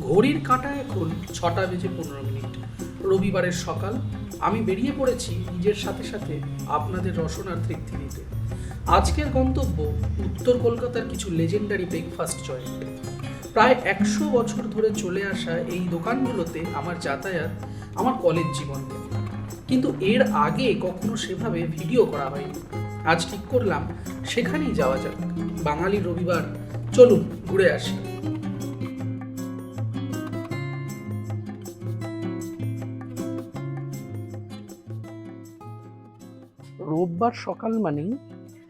ঘড়ির কাঁটা এখন ছটা বেজে পনেরো মিনিট। রবিবারের সকাল, আমি বেরিয়ে পড়েছি নিজের সাথে সাথে আপনাদের রসনার তৃপ্তি দিতে আজকের গন্তব্য উত্তর কলকাতার কিছু লেজেন্ডারি ব্রেকফাস্ট জয়েন্ট প্রায় একশো বছর ধরে চলে আসা এই দোকানগুলোতে আমার যাতায়াত আমার কলেজ জীবন কিন্তু এর আগে কখনো সেভাবে ভিডিও করা হয়নি। আজ ঠিক করলাম, সেখানেই যাওয়া যাক। বাঙালি রবিবার, চলুন ঘুরে আসি। রোববার সকাল মানেই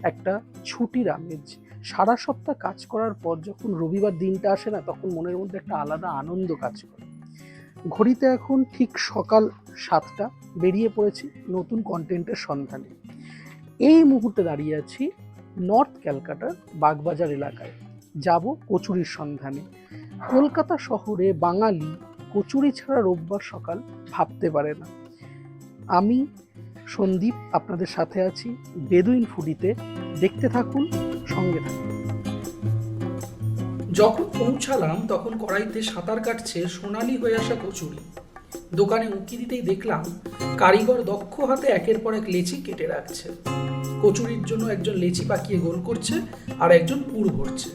একটা ছুটির আমেজ। সারা সপ্তাহ কাজ করার পর যখন রবিবার দিনটা আসে না, তখন মনের মধ্যে একটা আলাদা আনন্দ কাজ করে। ঘড়িতে এখন ঠিক সকাল সাতটা বেরিয়ে পড়েছি নতুন কন্টেন্টের সন্ধানে। এই মুহূর্তে দাঁড়িয়ে আছি নর্থ ক্যালকাটার বাগবাজার এলাকায়। যাব কচুরির সন্ধানে। কলকাতা শহরে বাঙালি কচুরি ছাড়া রোববার সকাল ভাবতে পারে না। আমি সন্দীপ আপনাদের সাথে আছি। বেদুইন ফুডিতে দেখতে থাকুন, সঙ্গে থাকুন। যখন পৌঁছালাম, তখন কড়াইতে সাঁতার কাটছে সোনালি হয়ে আসা কচুরি। দোকানে উঁকি দিতেই দেখলাম, কারিগর দক্ষ হাতে একের পর এক লেচি কেটে রাখছে। কচুরির জন্য একজন লেচি পাকিয়ে গোল করছে আর একজন পুর ভরছে।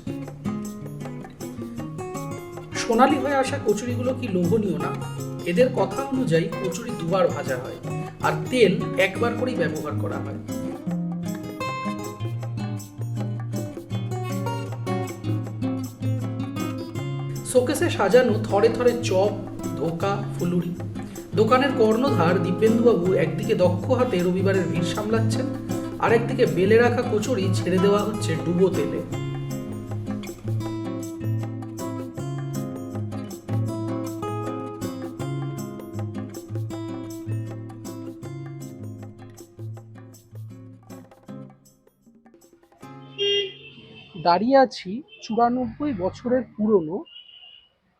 সোনালি হয়ে আসা কচুরিগুলো কি লোভনীয় না? এদের কথা অনুযায়ী কচুরি দুবার ভাজা হয়। আর তেল একবার করেই ব্যবহার করা হয়। শোকেসে সাজানো থরে থরে চপ, ধোকা, ফুলুরি। দোকানের কর্ণধার দীপেন্দুবাবু একদিকে দক্ষ হাতে রবিবারের ভিড় সামলাচ্ছেন আর একদিকে বেলে রাখা কচুরি ছেড়ে দেওয়া হচ্ছে ডুবো তেলে। দাঁড়িয়ে আছি চুরানব্বই বছরের পুরনো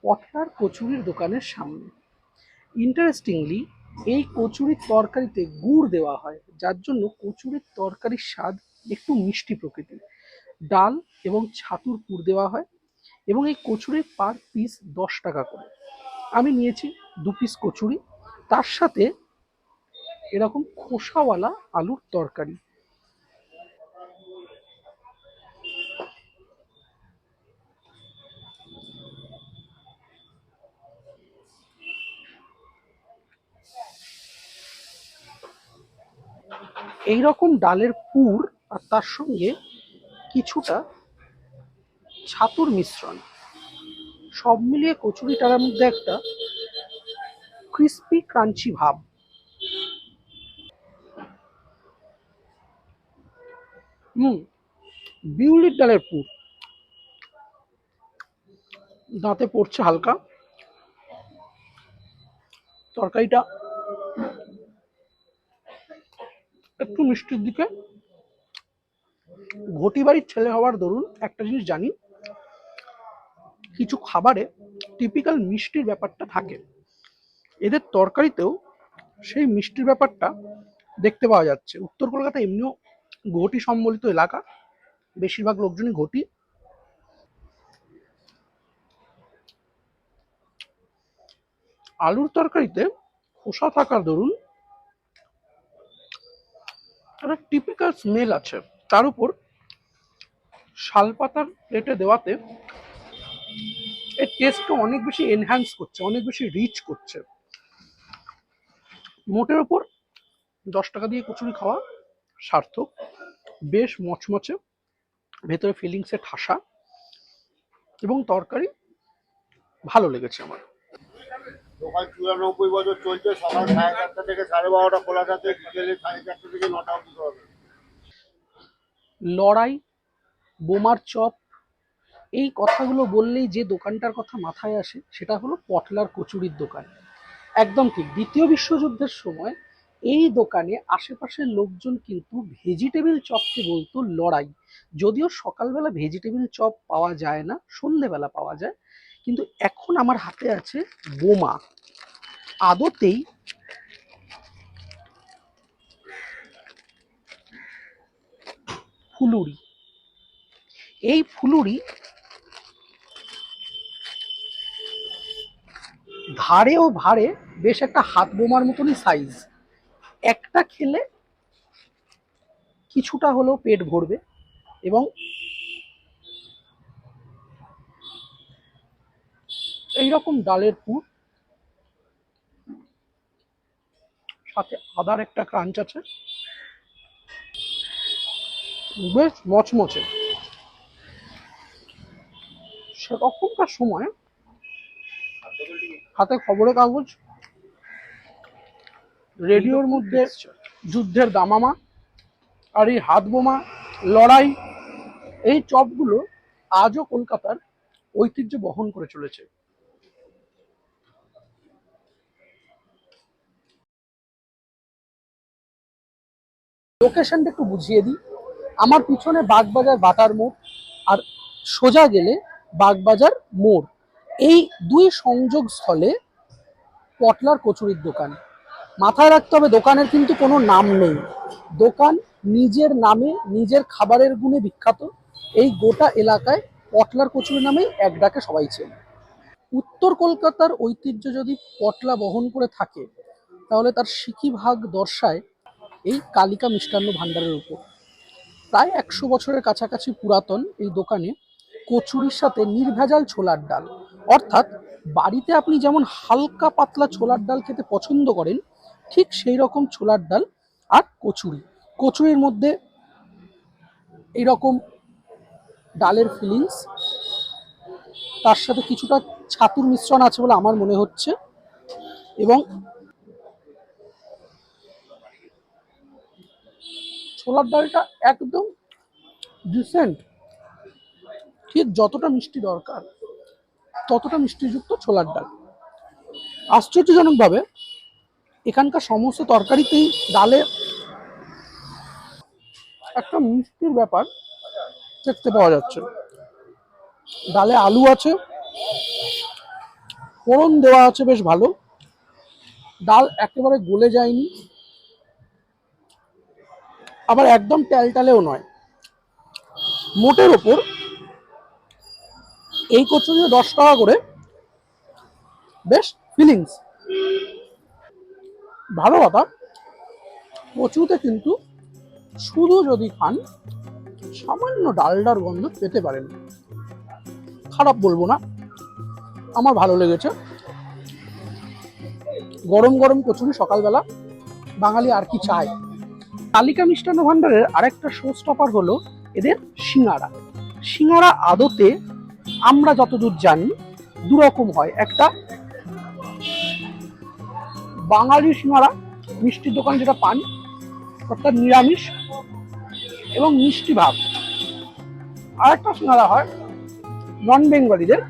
পটলার কচুরির দোকানের সামনে। ইন্টারেস্টিংলি এই কচুরির তরকারিতে গুড় দেওয়া হয়, যার জন্য কচুরির তরকারির স্বাদ একটু মিষ্টি প্রকৃতির। ডাল এবং ছাতুর পুর দেওয়া হয় এবং এই কচুরির পার পিস দশ টাকা করে। আমি নিয়েছি দু পিস কচুরি, তার সাথে এরকম খোসাওয়ালা আলুর তরকারি। এই রকম ডালের পুর আর তার সঙ্গে কিছুটা ছাতুর মিশ্রণ। সব মিলিয়ে কচুরি কচুরিটার মধ্যে একটা ক্রিস্পি ক্রাঞ্চি ভাব। হুম, বিউলির ডালের পুর। দাঁতে পড়ছে হালকা। তরকারিটা একটু মিষ্টির দিকে। ঘটি বাড়ির ছেলে হওয়ার দরুন একটা জিনিস জানি। কিছু খাবারে টিপিক্যাল মিষ্টির ব্যাপারটা থাকে। এদের তরকারিতেও সেই মিষ্টির ব্যাপারটা দেখতে পাওয়া যাচ্ছে। উত্তর কলকাতা এমনিও ঘটি সম্বলিত এলাকা। বেশিরভাগ লোকজনই ঘটি। আলুর তরকারিতে খোসা থাকার দরুন একটা টিপিক্যাল স্মেল আছে। তার উপর শালপাতার প্লেটে দেওয়াতে এর টেস্টকে অনেক বেশি এনহ্যান্স করছে, অনেক বেশি রিচ করছে। মোটের ওপর দশ টাকা দিয়ে কচুরি খাওয়া সার্থক। বেশ মচমচে, ভেতরে ফিলিংসে ঠাসা এবং তরকারি ভালো লেগেছে আমার। দোকান চুরানব্বই বছর চলছে, সকাল সাড়ে চারটা থেকে সাড়ে বারোটা খোলা থাকে, বিকেলে সাড়ে চারটা থেকে নটা অবধি হবে লড়াই, বোমার চপ, এই কথাগুলো বললেই যে দোকানটার কথা মাথায় আসে, সেটা হলো পটলার কচুরির দোকান। একদম ঠিক, দ্বিতীয় বিশ্বযুদ্ধের সময় এই দোকানে আশেপাশের লোকজন কিন্তু ভেজিটেবিল চপকে বলতো লড়াই। যদিও সকালবেলা ভেজিটেবিল চপ পাওয়া যায় না, সন্ধেবেলা পাওয়া যায় কিন্তু এখন আমার হাতে আছে বোমা। আদতেই ফুলুরি। এই ফুলুরি ধারে ও ভারে বেশ একটা হাত বোমার মতনই সাইজ একটা খেলে কিছুটা হলেও পেট ভরবে এবং এইরকম ডালের পুর। সাথে আদার একটা ক্রাঞ্চ আছে। বেশ মচমচে। সেরকমকার সময় হাতে খবরের কাগজ, রেডিওর মধ্যে যুদ্ধের দামামা আর এই হাত বোমা, লড়াই, এই চপগুলো আজও কলকাতার ঐতিহ্য বহন করে চলেছে। লোকেশনটা একটু বুঝিয়ে দিই। আমার পিছনে বাগবাজার বাটার মোড় আর সোজা গেলে বাগবাজার মোড়। এই দুই সংযোগ স্থলে পটলার কচুরির দোকান। মাথায় রাখতে হবে, দোকানের কিন্তু কোনো নাম নেই। দোকান নিজের নামে, নিজের খাবারের গুণে বিখ্যাত। এই গোটা এলাকায় পটলার কচুরি নামেই এক ডাকে সবাই চেনে। উত্তর কলকাতার ঐতিহ্য যদি পটলা বহন করে থাকে, তাহলে তার সিকি ভাগ দর্শায় এই কালিকা মিষ্টান্ন ভাণ্ডারের উপর। প্রায় একশো বছরের কাছাকাছি পুরাতন এই দোকানে কচুরির সাথে নির্ভেজাল ছোলার ডাল। অর্থাৎ বাড়িতে আপনি যেমন হালকা পাতলা ছোলার ডাল খেতে পছন্দ করেন, ঠিক সেই রকম ছোলার ডাল আর কচুরি। কচুরির মধ্যে এইরকম ডালের ফিলিংস, তার সাথে কিছুটা ছাতুর মিশ্রণ আছে বলে আমার মনে হচ্ছে এবং ছোলার ডালটা একদম ডিসেন্ট ঠিক যতটা মিষ্টি দরকার, ততটা মিষ্টিযুক্ত ছোলার ডাল। আশ্চর্যজনকভাবে এখানকার সমস্ত তরকারিতেই ডালে একটা মিষ্টির ব্যাপার দেখতে পাওয়া যাচ্ছে। ডালে আলু আছে, ফোড়ন দেওয়া আছে বেশ ভালো। ডাল একেবারে গলে যায়নি। আবার একদম ট্যালটালেও নয়। মোটের ওপর এই কচুরিও দশ টাকা করে বেশ ফিলিংস ভালো কথা, কচুতে কিন্তু শুধু যদি খান, সামান্য ডালডার গন্ধ পেতে পারেন। খারাপ বলব না, আমার ভালো লেগেছে। গরম গরম কচুরি সকালবেলা, বাঙালি আর কি চায়? কালিকা মিষ্টান্ন ভাণ্ডারের আরেকটা শো স্টপার হলো এদের সিঙ্গারা। সিঙ্গারা আদতে আমরা যতদূর জানি দুরকম হয়। একটা বাঙালি সিঙ্গারা মিষ্টির দোকান যেটা পান, অর্থাৎ নিরামিষ এবং মিষ্টি ভাব। আর একটা সিঙ্গারা হয় নন বেঙ্গলিদের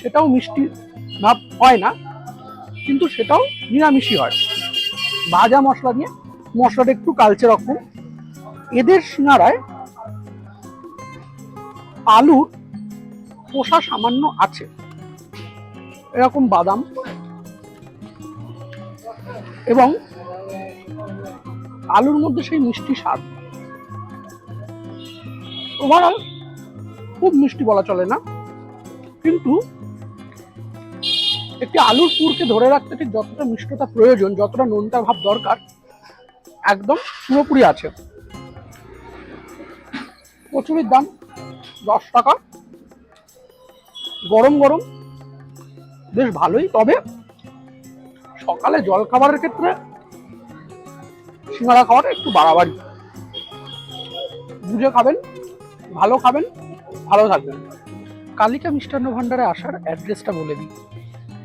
সেটাও মিষ্টি ভাব হয় না, কিন্তু সেটাও নিরামিষই হয়। ভাজা মশলা দিয়ে মশলাটা একটু কালচে রকম। এদের সিঙ্গারায় আলুর খোসা সামান্য আছে। এরকম বাদাম। এবং আলুর মধ্যে সেই মিষ্টি স্বাদ। ওভারঅল খুব মিষ্টি বলা চলে না। কিন্তু একটি আলুর পুরকে ধরে রাখতে ঠিক যতটা মিষ্টতা প্রয়োজন, যতটা নোনতা ভাব দরকার একদম পুরোপুরি আছে। কচুরির দাম দশ টাকা। গরম গরম। বেশ ভালোই, তবে সকালে জল খাবারের ক্ষেত্রে সিঙ্গারা খাওয়াটা একটু বাড়াবাড়ি। বুঝে খাবেন, ভালো খাবেন, ভালো থাকবেন। কালিকা মিষ্টান্ন ভাণ্ডারে আসার অ্যাড্রেসটা বলে দিই।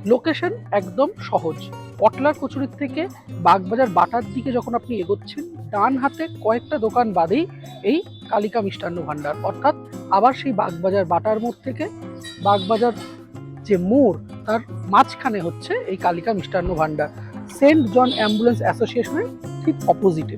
লোকেশন একদম সহজ। পটলার কচুরির থেকে বাগবাজার বাটার দিকে যখন আপনি এগোচ্ছেন, ডান হাতে কয়েকটা দোকান বাদেই এই কালিকা মিষ্টান্ন ভাণ্ডার। অর্থাৎ আবার সেই বাগবাজার বাটার মোড় থেকে বাগবাজার যে মোড়, তার মাঝখানে হচ্ছে এই কালিকা মিষ্টান্ন ভাণ্ডার। সেন্ট জন অ্যাম্বুলেন্স অ্যাসোসিয়েশনের ঠিক অপোজিটে।